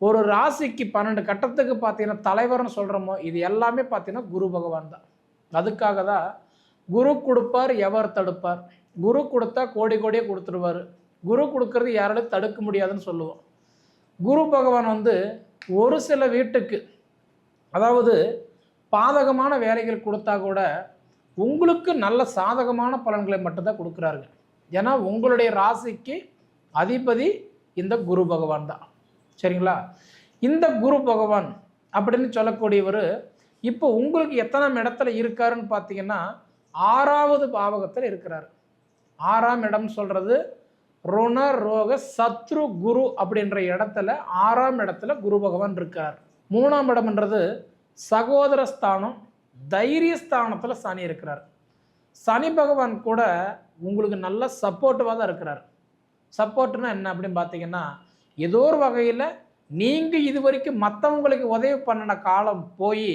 ஒரு ராசிக்கு பன்னெண்டு கட்டத்துக்கு பார்த்தீங்கன்னா தலைவர்னு சொல்கிறோமோ இது எல்லாமே பார்த்தீங்கன்னா குரு பகவான் தான். அதுக்காக தான் குரு கொடுப்பார் எவர் தடுப்பார். குரு கொடுத்தா கோடி கோடியே கொடுத்துருவார். குரு கொடுக்கறது யாராலும் தடுக்க முடியாதுன்னு சொல்லுவோம். குரு பகவான் வந்து ஒரு சில வீட்டுக்கு அதாவது பாதகமான வேலைகள் கொடுத்தா கூட உங்களுக்கு நல்ல சாதகமான பலன்களை மட்டும்தான் கொடுக்குறாருங்க ஏன்னா உங்களுடைய ராசிக்கு அதிபதி இந்த குரு பகவான் தான். சரிங்களா? இந்த குரு பகவான் அப்படின்னு சொல்லக்கூடியவர் இப்போ உங்களுக்கு எத்தனை இடத்துல இருக்காருன்னு பார்த்தீங்கன்னா ஆறாவது பாவகத்தில் இருக்கிறார். ஆறாம் இடம் சொல்கிறது ருண ரோக சத்ரு குரு அப்படின்ற இடத்துல ஆறாம் இடத்துல குரு பகவான் இருக்கார். மூணாம் இடம்ன்றது சகோதர ஸ்தானம் தைரிய ஸ்தானத்தில் சனி இருக்கிறார். சனி பகவான் கூட உங்களுக்கு நல்ல சப்போர்ட்டிவாக தான் இருக்கிறார். சப்போர்ட்னா என்ன அப்படின்னு பார்த்தீங்கன்னா ஏதோ ஒரு வகையில் நீங்கள் இது வரைக்கும் மற்றவங்களுக்கு உதவி பண்ணின காலம் போய்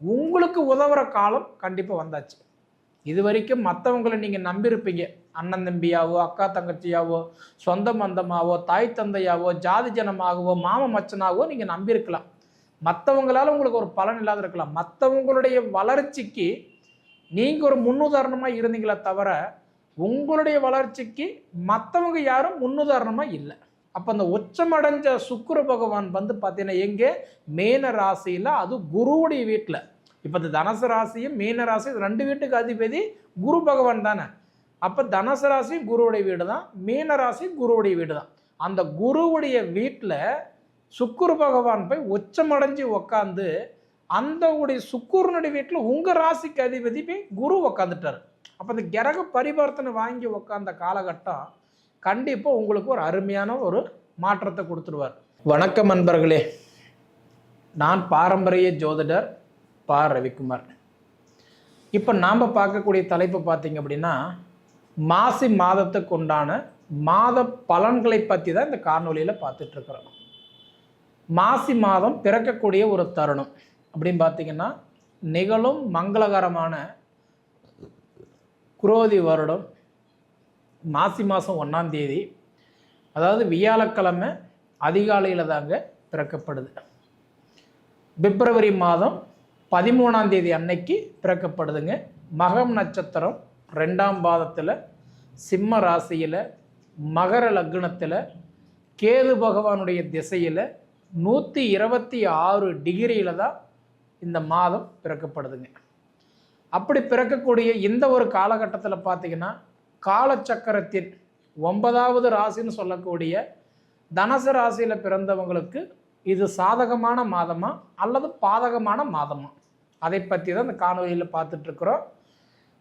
உங்களுக்கு உதவுற காலம் கண்டிப்பாக வந்தாச்சு. இது வரைக்கும் மற்றவங்களை நீங்கள் நம்பியிருப்பீங்க. அண்ணன் தம்பியாவோ அக்கா தங்கச்சியாவோ சொந்த பந்தமாவோ தாய் தந்தையாவோ ஜாதி ஜனமாகவோ மாம மச்சனாகவோ நீங்கள் நம்பியிருக்கலாம். மற்றவங்களால உங்களுக்கு ஒரு பலன் இல்லாத இருக்கலாம். மற்றவங்களுடைய வளர்ச்சிக்கு நீங்கள் ஒரு முன்னுதாரணமாக இருந்தீங்களே தவிர உங்களுடைய வளர்ச்சிக்கு மற்றவங்க யாரும் முன்னுதாரணமாக இல்லை. அப்போ அந்த உச்சமடைஞ்ச சுக்கிர பகவான் வந்து பார்த்தீங்கன்னா எங்கே? மேன ராசியில் அது குருவுடைய வீட்டில். இப்போ இந்த தனுசு ராசியும் மீன ராசி இது ரெண்டு வீட்டுக்கு அதிபதி குரு பகவான் தானே. அப்போ தனுசு ராசி குருவுடைய வீடு தான் மீன ராசி குருவுடைய வீடு தான் அந்த குருவுடைய வீட்டில் சுக்குரு பகவான் போய் உச்சமடைஞ்சு உக்காந்து அந்த உடைய சுக்குருனுடைய வீட்டில் உங்கள் ராசிக்கு அதிபதி போய் குரு உக்காந்துட்டார். அப்போ அந்த கிரக பரிவர்த்தனை வாங்கி உக்காந்த காலகட்டம் கண்டிப்பாக உங்களுக்கு ஒரு அருமையான ஒரு மாற்றத்தை கொடுத்துருவார் வணக்கம் நண்பர்களே. நான் பாரம்பரிய ஜோதிடர் பா. ரவிக்குமார். இப்போ நாம் பார்க்கக்கூடிய தலைப்பு பார்த்திங்க அப்படின்னா மாசி மாதத்துக்கு உண்டான மாத பலன்களை பற்றி தான் இந்த காணொலியில் பார்த்துட்ருக்குறோம் மாசி மாதம் பிறக்கக்கூடிய ஒரு தருணம் அப்படின்னு பார்த்தீங்கன்னா நிகழும் மங்களகரமான குரோதி வருடம் மாசி மாதம் ஒன்றாம் தேதி. அதாவது வியாழக்கிழமை அதிகாலையில் தாங்க பிறக்கப்படுது. பிப்ரவரி மாதம் பதிமூணாம் தேதி அன்னைக்கு பிறக்கப்படுதுங்க. மகம் நட்சத்திரம் ரெண்டாம் பாதத்தில் சிம்ம ராசியில் மகர லக்னத்தில் கேது பகவானுடைய திசையில் நூற்றி இருபத்தி ஆறு டிகிரியில் தான் இந்த மாதம் பிறக்கப்படுதுங்க. அப்படி பிறக்கக்கூடிய இந்த ஒரு காலகட்டத்தில் பார்த்திங்கன்னா காலச்சக்கரத்தின் ஒன்பதாவது ராசின்னு சொல்லக்கூடிய தனசு ராசியில் பிறந்தவங்களுக்கு இது சாதகமான மாதமா அல்லது பாதகமான மாதமா? அதை பற்றி தான் இந்த காணொலியில் பார்த்துட்ருக்குறோம்.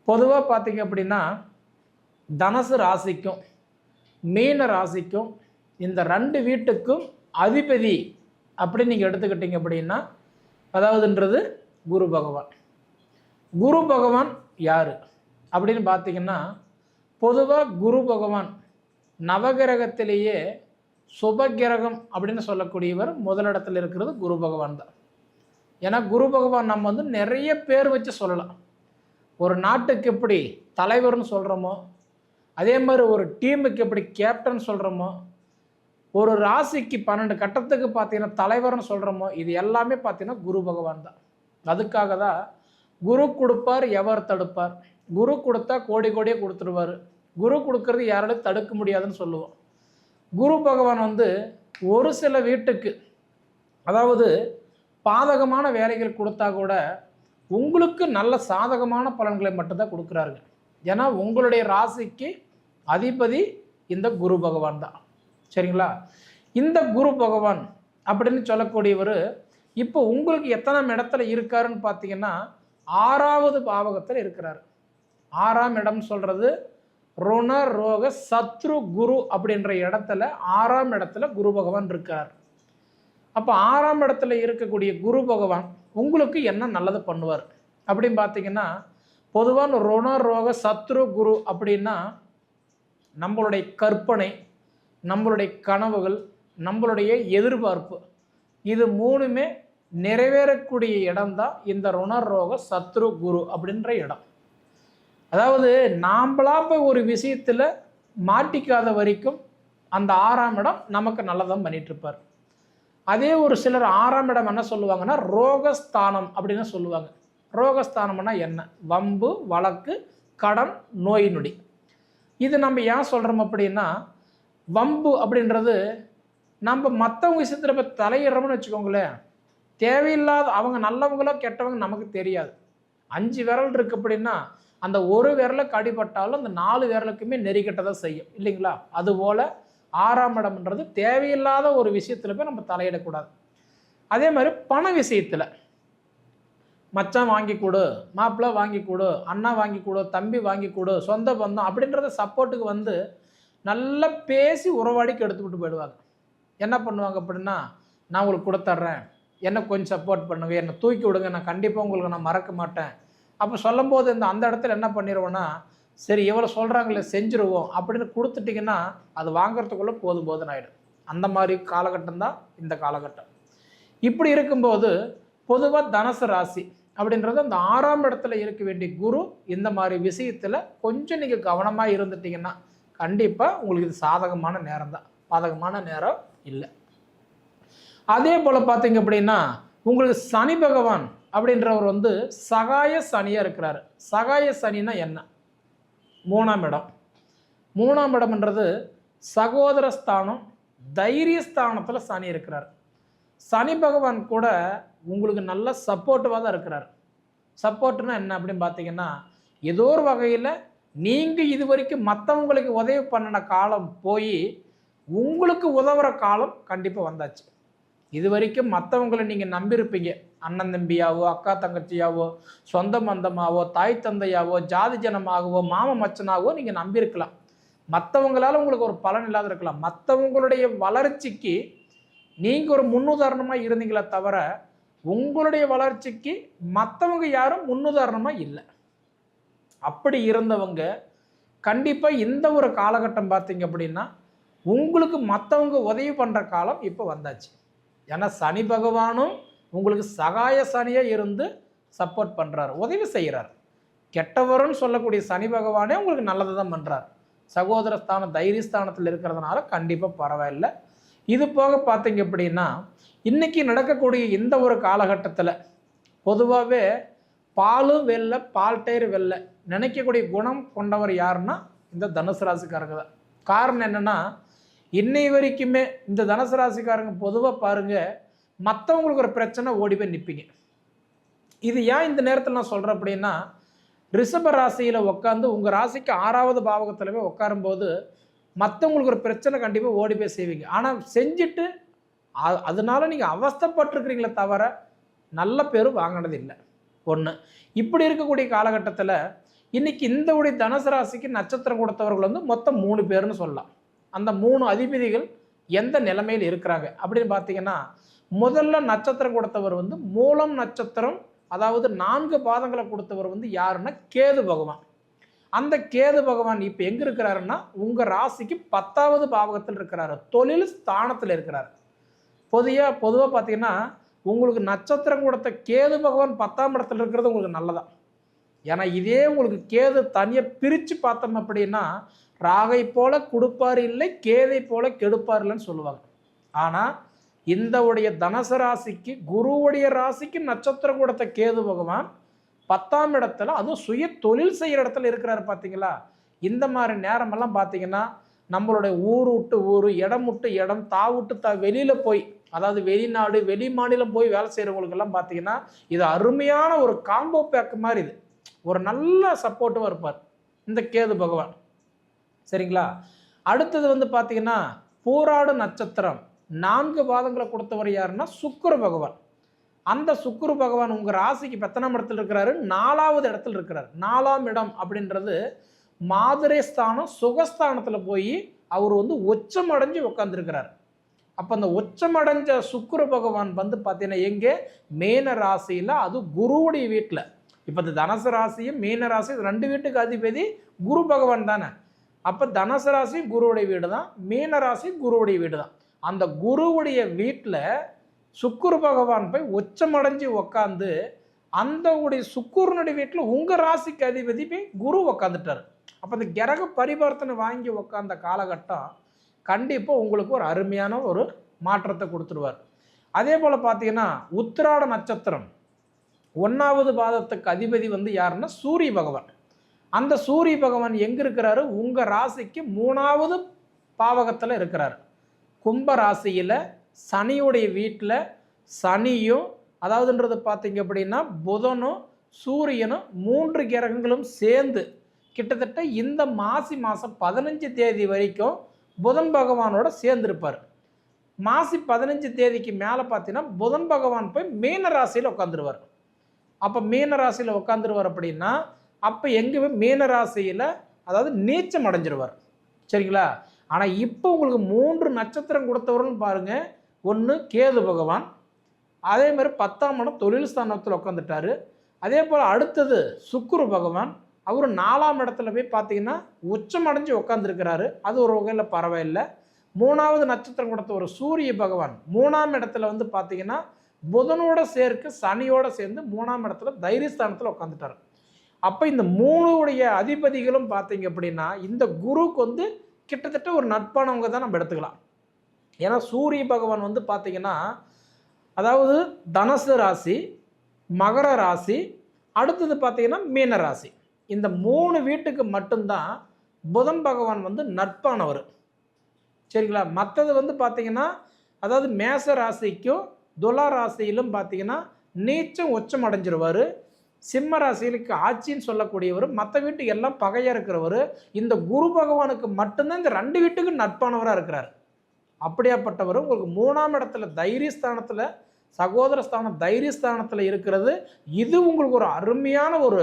பொதுவாக பார்த்தீங்க அப்படின்னா தனசு ராசிக்கும் மீன ராசிக்கும் இந்த ரெண்டு வீட்டுக்கும் அதிபதி அப்படி நீங்கள் எடுத்துக்கிட்டிங்க அப்படின்னா அதாவதுன்றது குரு பகவான். குரு பகவான் யார்? அப்படின்னு பார்த்தீங்கன்னா பொதுவாக குரு பகவான் நவகிரகத்திலேயே சுபகிரகம் அப்படின்னு சொல்லக்கூடியவர் முதலிடத்தில் இருக்கிறது குரு பகவான் தான். ஏன்னா குரு பகவான் நம்ம வந்து நிறைய பேர் வச்சு சொல்லலாம். ஒரு நாட்டுக்கு எப்படி தலைவர்னு சொல்கிறோமோ அதே மாதிரி ஒரு டீமுக்கு எப்படி கேப்டன் சொல்கிறோமோ ஒரு ராசிக்கு பன்னெண்டு கட்டத்துக்கு பார்த்தீங்கன்னா தலைவர்னு சொல்கிறோமோ இது எல்லாமே பார்த்தீங்கன்னா குரு பகவான் தான். அதுக்காக தான் குரு கொடுப்பார் எவர் தடுப்பார். குரு கொடுத்தா கோடி கோடியே கொடுத்துருவார். குரு கொடுக்கறது யாராலும் தடுக்க முடியாதுன்னு சொல்லுவோம். குரு பகவான் வந்து ஒரு சில வீட்டுக்கு அதாவது பாதகமான வேலைகள் கொடுத்தா கூட உங்களுக்கு நல்ல சாதகமான பலன்களை மட்டும்தான் கொடுக்குறாருங்க ஏன்னா உங்களுடைய ராசிக்கு அதிபதி இந்த குரு பகவான் தான். சரிங்களா? இந்த குரு பகவான் அப்படின்னு சொல்லக்கூடியவர் இப்போ உங்களுக்கு எத்தனாம் இடத்துல இருக்காருன்னு பார்த்தீங்கன்னா ஆறாவது பாவகத்தில் இருக்கிறார். ஆறாம் இடம் சொல்கிறது ருண ரோக சத்ரு குரு அப்படின்ற இடத்துல ஆறாம் இடத்துல குரு பகவான் இருக்கார். அப்போ ஆறாம் இடத்துல இருக்கக்கூடிய குரு பகவான் உங்களுக்கு என்ன நல்லது பண்ணுவார்? அப்படின்னு பார்த்தீங்கன்னா பொதுவான ருண ரோக சத்ரு குரு அப்படின்னா நம்மளுடைய கற்பனை நம்மளுடைய கனவுகள் நம்மளுடைய எதிர்பார்ப்பு இது மூணுமே நிறைவேறக்கூடிய இடம்தான் இந்த ருணரோக சத்ரு குரு அப்படின்ற இடம். அதாவது நாம்பளா போய் ஒரு விஷயத்தில் மாட்டிக்காத வரைக்கும் அந்த ஆறாம் இடம் நமக்கு நல்லதான் பண்ணிட்டு இருப்பார். அதே ஒரு சிலர் ஆறாம் இடம் என்ன சொல்லுவாங்கன்னா ரோகஸ்தானம் அப்படின்னு சொல்லுவாங்க. ரோகஸ்தானம்னா என்ன? வம்பு வழக்கு கடன் நோய் நொடி. இது நம்ம ஏன் சொல்கிறோம் அப்படின்னா வம்பு அப்படின்றது நம்ம மற்றவங்க விஷயத்தில் இப்போ தலையிடுறோம்னு வச்சுக்கோங்களேன் தேவையில்லாத அவங்க நல்லவங்களோ கெட்டவங்க நமக்கு தெரியாது. அஞ்சு விரல் இருக்கு அப்படின்னா அந்த ஒரு விரலுக்கு கடிபட்டாலும் அந்த நாலு விரலுக்குமே நெறிக்கட்டதை செய்யும். இல்லைங்களா? அதுபோல் ஆறாம் இடம்ன்றது தேவையில்லாத ஒரு விஷயத்தில் போய் நம்ம தலையிடக்கூடாது. அதே மாதிரி பண விஷயத்தில். மச்சான் வாங்கி கொடு மாப்பிள்ளை வாங்கி கொடு அண்ணா வாங்கி கொடு தம்பி வாங்கி கொடு சொந்த பந்தம் அப்படின்றத சப்போர்ட்டுக்கு வந்து நல்லா பேசி உறவாடிக்கு எடுத்துக்கிட்டு போயிடுவாங்க. என்ன பண்ணுவாங்க அப்படின்னா நான் உங்களுக்கு கொடுத்துட்றேன் என்ன கொஞ்சம் சப்போர்ட் பண்ணுங்க. என்னை தூக்கி விடுங்க. நான் கண்டிப்பாக உங்களுக்கு நான் மறக்க மாட்டேன். அப்போ சொல்லும்போது இந்த அந்த இடத்துல என்ன பண்ணிடுவோன்னா சரி இவ்வளோ சொல்கிறாங்களே செஞ்சுருவோம் அப்படின்னு கொடுத்துட்டிங்கன்னா அது வாங்குறதுக்குள்ளே போதும் போதுன்னு ஆகிடும் அந்த மாதிரி காலகட்டம் தான் இந்த காலகட்டம். இப்படி இருக்கும்போது பொதுவாக தனுசு ராசி அப்படின்றது அந்த ஆறாம் இடத்துல இருக்க வேண்டிய குரு இந்த மாதிரி விஷயத்தில் கொஞ்சம் நீங்கள் கவனமாக இருந்துட்டீங்கன்னா கண்டிப்பாக உங்களுக்கு இது சாதகமான நேரம் தான். பாதகமான நேரம் இல்லை. அதே போல் பார்த்தீங்க அப்படின்னா உங்களுக்கு சனி பகவான் அப்படின்றவர் வந்து சகாய சனியாக இருக்கிறாரு. சகாய சனின்னா என்ன? மூணாம் இடம். மூணாம் இடம்ன்றது சகோதர ஸ்தானம் தைரிய ஸ்தானத்தில் சனி இருக்கிறார். சனி பகவான் கூட உங்களுக்கு நல்ல சப்போர்ட்டிவாக தான் இருக்கிறார். சப்போர்ட்னா என்ன அப்படின்னு பார்த்தீங்கன்னா ஏதோ ஒரு வகையில் நீங்கள் இது வரைக்கும் மற்றவங்களுக்கு உதவி பண்ணின காலம் போய் உங்களுக்கு உதவுற காலம் கண்டிப்பாக வந்தாச்சு. இது வரைக்கும் மற்றவங்களை நீங்கள் நம்பியிருப்பீங்க. அண்ணன் தம்பியாவோ அக்கா தங்கச்சியாவோ சொந்த மந்தமாவோ தாய் தந்தையாவோ ஜாதி ஜனமாகவோ மாம மச்சனாகவோ நீங்கள் நம்பியிருக்கலாம். மற்றவங்களால உங்களுக்கு ஒரு பலன் இல்லாத இருக்கலாம். மற்றவங்களுடைய வளர்ச்சிக்கு நீங்கள் ஒரு முன்னுதாரணமாக இருந்தீங்களே தவிர உங்களுடைய வளர்ச்சிக்கு மற்றவங்க யாரும் முன்னுதாரணமாக இல்லை. அப்படி இருந்தவங்க கண்டிப்பாக இந்த ஒரு காலகட்டம் பார்த்தீங்க அப்படின்னா உங்களுக்கு மற்றவங்க உதவி பண்ணுற காலம் இப்போ வந்தாச்சு. ஏன்னா சனி பகவானும் உங்களுக்கு சகாய சனியாக இருந்து சப்போர்ட் பண்ணுறார் உதவி செய்கிறார் கெட்டவருன்னு சொல்லக்கூடிய சனி பகவானே உங்களுக்கு நல்லது தான் பண்ணுறார் சகோதர ஸ்தானம் தைரியஸ்தானத்தில் இருக்கிறதுனால கண்டிப்பாக பரவாயில்லை. இது போக பார்த்தீங்க அப்படின்னா இன்றைக்கி நடக்கக்கூடிய இந்த ஒரு காலகட்டத்தில் பொதுவாகவே பாலும் வெல்ல பால் டயர் வெல்ல நினைக்கக்கூடிய குணம் கொண்டவர் யாருன்னா இந்த தனுசு ராசிக்காரங்க தான். காரணம் என்னென்னா இன்னை வரைக்குமே இந்த தனுசு ராசிக்காரங்க பொதுவாக பாருங்கள் மற்றவங்களுக்கு ஒரு பிரச்சனை ஓடி போய் நிற்பீங்க இது ஏன் இந்த நேரத்தில் நான் சொல்கிறேன் அப்படின்னா ரிஷப ராசியில் உட்காந்து உங்கள் ராசிக்கு ஆறாவது பாவகத்தில் போய் உட்காரும்போது மற்றவங்களுக்கு ஒரு பிரச்சனை கண்டிப்பாக ஓடி போய் செய்வீங்க. ஆனால் செஞ்சுட்டு அதனால நீங்கள் அவஸ்தைப்பட்டிருக்கிறீங்களே தவிர நல்ல பேர் வாங்கினது இல்லை. ஒன்று இப்படி இருக்கக்கூடிய காலகட்டத்தில் இன்னைக்கு இந்த உடைய தனுசு ராசிக்கு நட்சத்திரம் கொடுத்தவர்கள் வந்து மொத்தம் மூணு பேர்னு சொல்லலாம். அந்த மூணு அதிபதிகள் எந்த நிலைமையில் இருக்கிறாங்க? அப்படின்னு பார்த்தீங்கன்னா முதல்ல நட்சத்திரம் கொடுத்தவர் வந்து மூலம் நட்சத்திரம் அதாவது நான்கு பாதங்களை கொடுத்தவர் வந்து யாருன்னா? கேது பகவான். அந்த கேது பகவான் இப்போ எங்கே இருக்கிறாருன்னா உங்கள் ராசிக்கு பத்தாவது பாவகத்தில் இருக்கிறாரு. தொழில் ஸ்தானத்தில் இருக்கிறார். பொதுவாக பொதுவாக பார்த்தீங்கன்னா உங்களுக்கு நட்சத்திரம் கொடுத்த கேது பகவான் பத்தாம் இடத்துல இருக்கிறது உங்களுக்கு நல்லதான் ஏன்னா இதே உங்களுக்கு கேது தனியாக பிரித்து பார்த்தோம் அப்படின்னா ராகை போல கொடுப்பார் இல்லை கேதை போல கெடுப்பார் இல்லைன்னு சொல்லுவாங்க. ஆனால் இந்த உடைய தனுசு ராசிக்கு குருவுடைய ராசிக்கு நட்சத்திர கூடத்தை கேது பகவான் பத்தாம் இடத்துல அதுவும் சுய தொழில் செய்கிற இடத்துல இருக்கிறாரு பார்த்தீங்களா இந்த மாதிரி நேரமெல்லாம் பார்த்தீங்கன்னா நம்மளுடைய ஊர் விட்டு ஊர் இடம் விட்டு இடம் தா விட்டு தா வெளியில் போய் அதாவது வெளிநாடு வெளி மாநிலம் போய் வேலை செய்கிறவங்களுக்கெல்லாம் பார்த்தீங்கன்னா இது அருமையான ஒரு காம்போ பேக் மாதிரி இது. ஒரு நல்ல சப்போர்ட்டிவாக இருப்பார். இந்த கேது பகவான். சரிங்களா? அடுத்தது வந்து பார்த்தீங்கன்னா போராடு நட்சத்திரம். நான்கு பாதங்களை கொடுத்தவர் யாருன்னா சுக்கிர பகவான். அந்த சுக்கிர பகவான் உங்கள் ராசிக்கு பெத்தனம் இடத்துல இருக்கிறாரு நாலாவது இடத்துல இருக்கிறார். நாலாம் இடம் அப்படின்றது மாதிரி ஸ்தானம் சுகஸ்தானத்தில் போய் அவர் வந்து உச்சம் அடைஞ்சு உட்காந்துருக்கிறார் அப்போ அந்த உச்சமடைஞ்ச சுக்கிர பகவான் வந்து பார்த்தீங்கன்னா எங்கே? மேன ராசியில் அது குருவுடைய வீட்டில் இப்போ இந்த தனுசு ராசியும் மீன ராசி ரெண்டு வீட்டுக்கு அதிபதி குரு பகவான் தானே. அப்போ தனுசு ராசி குருவுடைய வீடு தான் மீன ராசி குருவுடைய வீடு தான் அந்த குருவுடைய வீட்டில் சுக்குரு பகவான் போய் உச்சமடைஞ்சு உக்காந்து அந்த உடைய சுக்குருனுடைய வீட்டில் உங்கள் ராசிக்கு அதிபதி போய் குரு உக்காந்துட்டார். அப்போ அந்த கிரக பரிவர்த்தனை வாங்கி உக்காந்த காலகட்டம் கண்டிப்பாக உங்களுக்கு ஒரு அருமையான ஒரு மாற்றத்தை கொடுத்துருவார். அதே போல் பார்த்தீங்கன்னா உத்திராட நட்சத்திரம். ஒன்றாவது பாதத்துக்கு அதிபதி வந்து யாருன்னா சூரிய பகவான். அந்த சூரிய பகவான் எங்கே இருக்கிறாரு? உங்கள் ராசிக்கு மூணாவது பாவகத்தில் இருக்கிறார். கும்ப ராசியில் சனியுடைய வீட்டில் சனியும் அதாவதுன்றது பார்த்தீங்க அப்படின்னா புதனும் சூரியனும் மூன்று கிரகங்களும் சேர்ந்து கிட்டத்தட்ட இந்த மாசி மாதம் பதினஞ்சு தேதி வரைக்கும் புதன் பகவானோட சேர்ந்துருப்பார். மாசி பதினஞ்சு தேதிக்கு மேலே பார்த்தீங்கன்னா புதன் பகவான் போய் மீன ராசியில் உட்காந்துருவார் அப்போ மீன ராசியில் உட்காந்துருவார் அப்படின்னா அப்போ எங்கே மீன ராசியில் அதாவது நீச்சம் அடைஞ்சிருவார். சரிங்களா? ஆனால் இப்போ உங்களுக்கு மூன்று நட்சத்திரம் கொடுத்தவர்கள் பாருங்கள் ஒன்று கேது பகவான். அதே மாதிரி பத்தாம் இடம் தொழில் ஸ்தானத்தில் உட்காந்துட்டாரு அதே போல் அடுத்தது சுக்குரு பகவான். அவர் நாலாம் இடத்துல போய் பார்த்தீங்கன்னா உச்சம் அடைஞ்சு உட்காந்துருக்கிறாரு அது ஒரு வகையில் பரவாயில்லை. மூணாவது நட்சத்திரம் கொடுத்த ஒரு சூரிய பகவான். மூணாம் இடத்துல வந்து பார்த்தீங்கன்னா புதனோட சேர்க்க சனியோட சேர்ந்து மூணாம் இடத்துல தைரியஸ்தானத்தில் உட்காந்துட்டார் அப்போ இந்த மூணுடைய அதிபதிகளும் பார்த்தீங்க அப்படின்னா இந்த குருவுக்கு வந்து கிட்டத்தட்ட ஒரு நட்பானவங்க தான் நம்ம எடுத்துக்கலாம். ஏன்னா சூரிய பகவான் வந்து பார்த்தீங்கன்னா அதாவது தனுசு ராசி மகர ராசி அடுத்தது பார்த்தீங்கன்னா மீன ராசி. இந்த மூணு வீட்டுக்கு மட்டும்தான் புதன் பகவான் வந்து நட்பானவர். சரிங்களா? மற்றது வந்து பார்த்தீங்கன்னா அதாவது மேச ராசிக்கும் துலா ராசியிலும் பார்த்தீங்கன்னா நீச்சம் உச்சம் அடைஞ்சிருவார். சிம்ம ராசிகளுக்கு ஆட்சின்னு சொல்லக்கூடியவர் மற்ற வீட்டுக்கு எல்லாம் பகையாக இருக்கிறவர் இந்த குரு பகவானுக்கு மட்டும்தான் இந்த ரெண்டு வீட்டுக்கு நட்பானவராக இருக்கிறார். அப்படியாப்பட்டவர் உங்களுக்கு மூணாம் இடத்துல தைரியஸ்தானத்தில் சகோதர ஸ்தானம் தைரியஸ்தானத்தில் இருக்கிறது. இது உங்களுக்கு ஒரு அருமையான ஒரு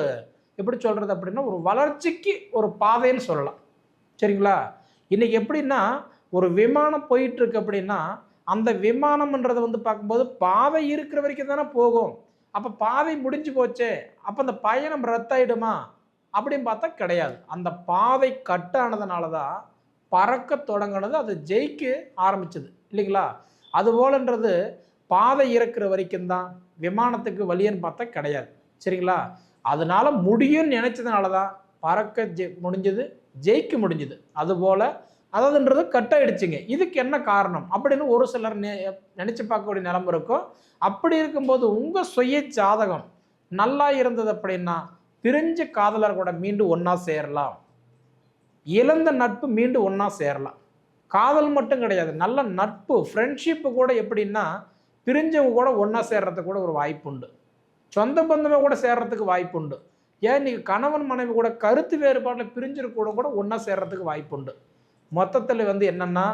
எப்படி சொல்கிறது அப்படின்னா ஒரு வளர்ச்சிக்கு ஒரு பாதைன்னு சொல்லலாம். சரிங்களா? இன்றைக்கி எப்படின்னா ஒரு விமானம் போயிட்டுருக்கு அப்படின்னா அந்த விமானம்ன்றதை வந்து பார்க்கும்போது பாதை இருக்கிற வரைக்கும் தானே போகும். அப்போ பாதை முடிஞ்சு போச்சே அப்போ அந்த பயணம் ரத்தாயிடுமா? அப்படின்னு பார்த்தா கிடையாது. அந்த பாதை கட்டானதுனால தான் பறக்க தொடங்கினது அது ஜெயிக்க ஆரம்பிச்சது. இல்லைங்களா? அதுபோலன்றது பாதை இறக்குற வரைக்கும் தான் விமானத்துக்கு வழியன்னு பார்த்தா கிடையாது. சரிங்களா? அதனால முடியும்னு நினைச்சதுனால தான் பறக்க ஜெ முடிஞ்சது ஜெயிக்க முடிஞ்சது. அதுபோல் அதாவதுன்றது கட் ஆயிடுச்சுங்க இதுக்கு என்ன காரணம்? அப்படின்னு ஒரு சிலர் நினச்சி பார்க்கக்கூடிய நிலம்பு இருக்கும். அப்படி இருக்கும்போது உங்கள் சுய ஜாதகம் நல்லா இருந்தது அப்படின்னா பிரிஞ்ச காதலர் கூட மீண்டும் ஒன்றா சேரலாம். இழந்த நட்பு மீண்டும் ஒன்றா சேரலாம். காதல் மட்டும் கிடையாது. நல்ல நட்பு ஃப்ரெண்ட்ஷிப்பு கூட எப்படின்னா பிரிஞ்சவங்க கூட ஒன்றா சேர்றதுக்கு கூட ஒரு வாய்ப்பு உண்டு. சொந்த பந்தமே கூட சேர்றதுக்கு வாய்ப்பு உண்டு. ஏன் நீங்கள் கணவன் மனைவி கூட கருத்து வேறுபாட்டில் பிரிஞ்சிருக்க கூட கூட ஒன்றா சேர்றதுக்கு வாய்ப்பு உண்டு. மொத்தத்தில் வந்து என்னென்னா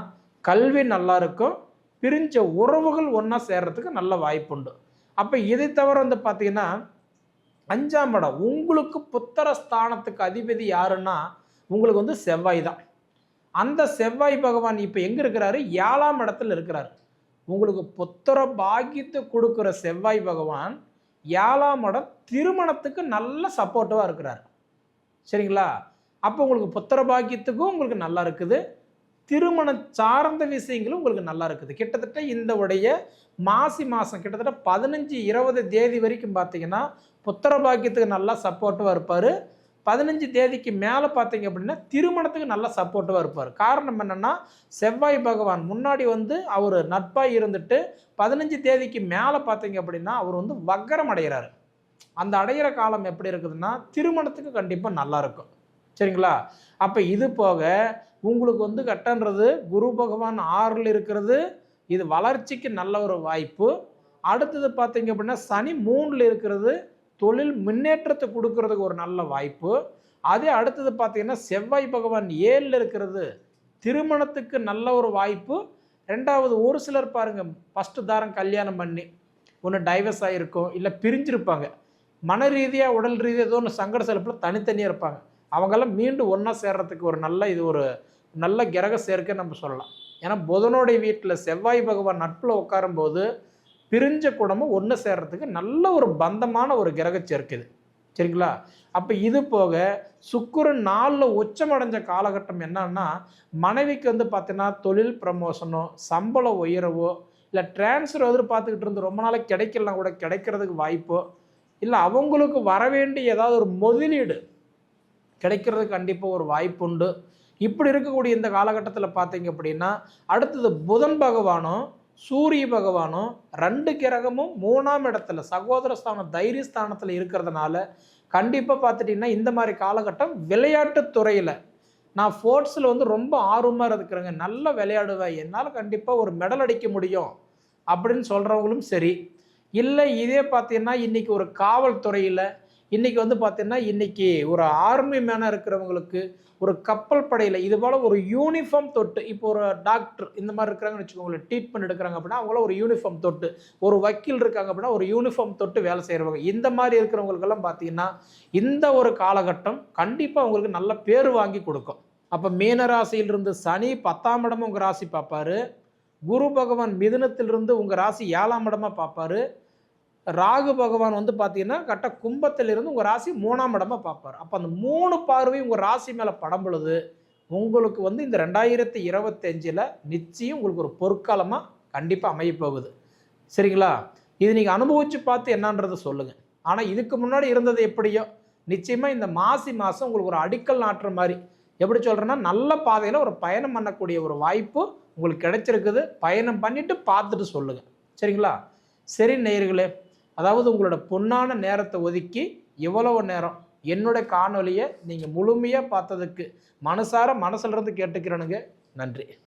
கல்வி நல்லா இருக்கும் பிரிஞ்ச உறவுகள் ஒன்றா சேர்றதுக்கு நல்ல வாய்ப்புண்டு. அப்போ இதை தவிர வந்து பார்த்தீங்கன்னா அஞ்சாம் இடம் உங்களுக்கு புத்தர ஸ்தானத்துக்கு அதிபதி யாருன்னா உங்களுக்கு வந்து செவ்வாய் தான். அந்த செவ்வாய் பகவான் இப்போ எங்கே இருக்கிறாரு? ஏழாம் இடத்துல இருக்கிறார். உங்களுக்கு புத்திர பாக்கியத்தை கொடுக்குற செவ்வாய் பகவான் ஏழாம் இடம் திருமணத்துக்கு நல்ல சப்போர்ட்டிவாக இருக்கிறார். சரிங்களா? அப்போ உங்களுக்கு புத்திர பாக்கியத்துக்கும் உங்களுக்கு நல்லா இருக்குது. திருமணம் சார்ந்த விஷயங்களும் உங்களுக்கு நல்லா இருக்குது. கிட்டத்தட்ட இந்த உடைய மாசி மாதம் கிட்டத்தட்ட பதினஞ்சு இருபது தேதி வரைக்கும் பார்த்தீங்கன்னா புத்திர பாக்கியத்துக்கு நல்லா சப்போர்ட்டிவாக இருப்பார். பதினஞ்சு தேதிக்கு மேலே பார்த்தீங்க அப்படின்னா திருமணத்துக்கு நல்லா சப்போர்ட்டிவாக இருப்பார். காரணம் என்னென்னா செவ்வாய் பகவான் முன்னாடி வந்து அவர் நட்பாக இருந்துட்டு பதினஞ்சு தேதிக்கு மேலே பார்த்தீங்க அப்படின்னா அவர் வந்து வக்கரம் அடைகிறாரு அந்த அடையிற காலம் எப்படி இருக்குதுன்னா திருமணத்துக்கு கண்டிப்பாக நல்லா இருக்கும். சரிங்களா? அப்போ இது போக உங்களுக்கு வந்து கட்டன்றது குரு பகவான் ஆறில் இருக்கிறது. இது வளர்ச்சிக்கு நல்ல ஒரு வாய்ப்பு. அடுத்தது பார்த்தீங்க அப்படின்னா சனி மூணில் இருக்கிறது. தொழில் முன்னேற்றத்தை கொடுக்கறதுக்கு ஒரு நல்ல வாய்ப்பு. அதே அடுத்தது பார்த்தீங்கன்னா செவ்வாய் பகவான் ஏழில் இருக்கிறது. திருமணத்துக்கு நல்ல ஒரு வாய்ப்பு. ரெண்டாவது ஒரு சிலர் பாருங்கள் ஃபஸ்ட்டு தாரம் கல்யாணம் பண்ணி ஒன்று டைவர்ஸ் ஆகிருக்கும் இல்லை பிரிஞ்சிருப்பாங்க. மன ரீதியாக உடல் ரீதியாக ஏதோ ஒன்று சங்கட செலப்பில் தனித்தனியாக இருப்பாங்க. அவங்கெல்லாம் மீண்டும் ஒன்றா சேர்றதுக்கு ஒரு நல்ல இது ஒரு நல்ல கிரக சேர்க்கை நம்ம சொல்லலாம். ஏன்னா புதனுடைய வீட்டில் செவ்வாய் பகவான் நட்பில் உட்காரும்போது பிரிஞ்ச குடமும் ஒன்று சேர்றதுக்கு நல்ல ஒரு பந்தமான ஒரு கிரக சேர்க்குது சரிங்களா? அப்போ இது போக சுக்குரன் நாளில் உச்சமடைஞ்ச காலகட்டம் என்னன்னா மனைவிக்கு வந்து பார்த்தீங்கன்னா தொழில் ப்ரமோஷனோ சம்பள உயரவோ இல்லை டிரான்ஸ்ஃபர் எதிர்பார்த்துக்கிட்டு இருந்து ரொம்ப நாளைக்கு கிடைக்கலாம் கூட கிடைக்கிறதுக்கு வாய்ப்போ இல்லை அவங்களுக்கு வர வேண்டிய ஏதாவது ஒரு முதலீடு கிடைக்கிறது கண்டிப்பாக ஒரு வாய்ப்பு உண்டு. இப்படி இருக்கக்கூடிய இந்த காலகட்டத்தில் பார்த்தீங்க அப்படின்னா அடுத்தது புதன் பகவானும் சூரிய பகவானும் ரெண்டு கிரகமும் மூணாம் இடத்துல சகோதர ஸ்தானம் தைரியஸ்தானத்தில் இருக்கிறதுனால கண்டிப்பாக பார்த்துட்டிங்கன்னா இந்த மாதிரி காலகட்டம் விளையாட்டுத் துறையில். நான் ஸ்போர்ட்ஸில் வந்து ரொம்ப ஆர்வமாக இருக்கிறேங்க. நல்லா விளையாடுவேன். என்னால் கண்டிப்பாக ஒரு மெடல் அடிக்க முடியும். அப்படின்னு சொல்கிறவங்களும் சரி. இல்லை இதே பார்த்தீங்கன்னா இன்றைக்கி ஒரு காவல்துறையில் இன்றைக்கி வந்து பார்த்தீங்கன்னா இன்றைக்கி ஒரு ஆர்மி மேனாக இருக்கிறவங்களுக்கு ஒரு கப்பல் படையில் இது போல் ஒரு யூனிஃபார்ம் தொட்டு இப்போ ஒரு டாக்டர் இந்த மாதிரி இருக்கிறாங்கன்னு வச்சுக்கோங்களேன் ட்ரீட்மெண்ட் எடுக்கிறாங்க அப்படின்னா அவங்கள ஒரு யூனிஃபார்ம் தொட்டு ஒரு வக்கீல் இருக்காங்க அப்படின்னா ஒரு யூனிஃபார்ம் தொட்டு வேலை செய்கிறவங்க இந்த மாதிரி இருக்கிறவங்களுக்கெல்லாம் பார்த்தீங்கன்னா இந்த ஒரு காலகட்டம் கண்டிப்பாக அவங்களுக்கு நல்ல பேர் வாங்கி கொடுக்கும். அப்போ மீன ராசியிலிருந்து சனி பத்தாம் இடமும் உங்கள் ராசி பார்ப்பாரு. குரு பகவான் மிதுனத்திலிருந்து உங்கள் ராசி ஏழாம் இடமாக பார்ப்பாரு. ராகு பகவான் வந்து பார்த்தீங்கன்னா கரெக்டாக கும்பத்திலிருந்து உங்கள் ராசி மூணாம் இடமா பார்ப்பார். அப்போ அந்த மூணு பார்வையும் உங்கள் ராசி மேலே படம் பொழுது உங்களுக்கு வந்து இந்த ரெண்டாயிரத்தி இருபத்தஞ்சில் நிச்சயம் உங்களுக்கு ஒரு பொற்காலமாக கண்டிப்பாக அமையப்போகுது சரிங்களா? இது நீங்கள் அனுபவித்து பார்த்து என்னன்றதை சொல்லுங்கள் ஆனால் இதுக்கு முன்னாடி இருந்தது எப்படியோ? நிச்சயமாக இந்த மாசி மாதம் உங்களுக்கு ஒரு அடிக்கல் நாட்டுற மாதிரி. எப்படி சொல்கிறேன்னா நல்ல பாதையில் ஒரு பயணம் பண்ணக்கூடிய ஒரு வாய்ப்பு உங்களுக்கு கிடைச்சிருக்குது. பயணம் பண்ணிவிட்டு பார்த்துட்டு சொல்லுங்கள் சரிங்களா? சரி நேயர்களே அதாவது உங்களோட பொன்னான நேரத்தை ஒதுக்கி இவ்வளவு நேரம்? என்னோட காணொலியை நீங்கள் முழுமையாக பார்த்ததுக்கு மனசார மனசுல கேட்டுக்கிறனுங்க கேட்டுக்கிறேனுங்க. நன்றி.